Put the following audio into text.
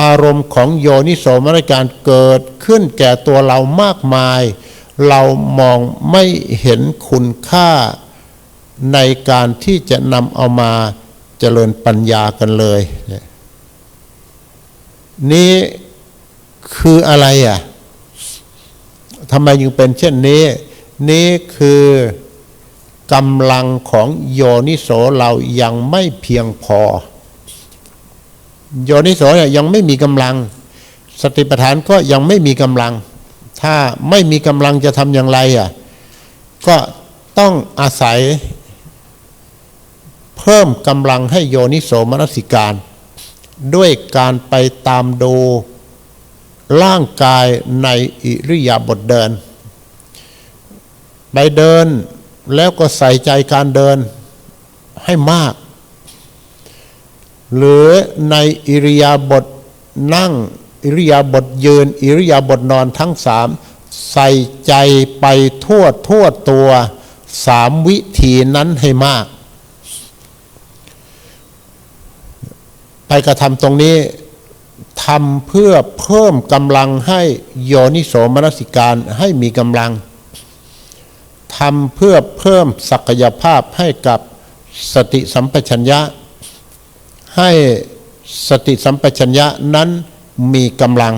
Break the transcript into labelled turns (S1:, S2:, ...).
S1: อารมณ์ของโยนิโสมนสิการเกิดขึ้นแก่ตัวเรามากมาย เรามองไม่เห็นคุณค่าในการที่จะนำเอามาเจริญปัญญากันเลย นี่คืออะไรอะทำไมยังเป็นเช่นนี้ นี่คือกำลังของโยนิโสเรายังไม่เพียงพอ โยนิโสเนี่ยยังไม่มีกำลัง สติปัฏฐานก็ยังไม่มีกำลัง ถ้าไม่มีกำลังจะทำอย่างไรอะก็ต้องอาศัย เพิ่มกำลังให้โยนิโสมนสิการ ด้วยการไปตามดูร่างกายในอิริยาบถเดิน ไปเดินแล้วก็ใส่ใจการเดินให้มาก หรือในอิริยาบถนั่งอิริยาบถยืน อิริยาบถนอนทั้งสามใส่ใจไปทั่วทั่วตัวสามวิธีนั้นให้มาก ไปกระทำตรงนี้ทำเพื่อเพิ่มกำลังให้โยนิโสมนสิการให้มีกำลังทำเพื่อเพิ่มศักยภาพให้กับสติสัมปชัญญะ ให้สติสัมปชัญญะนั้นมีกำลัง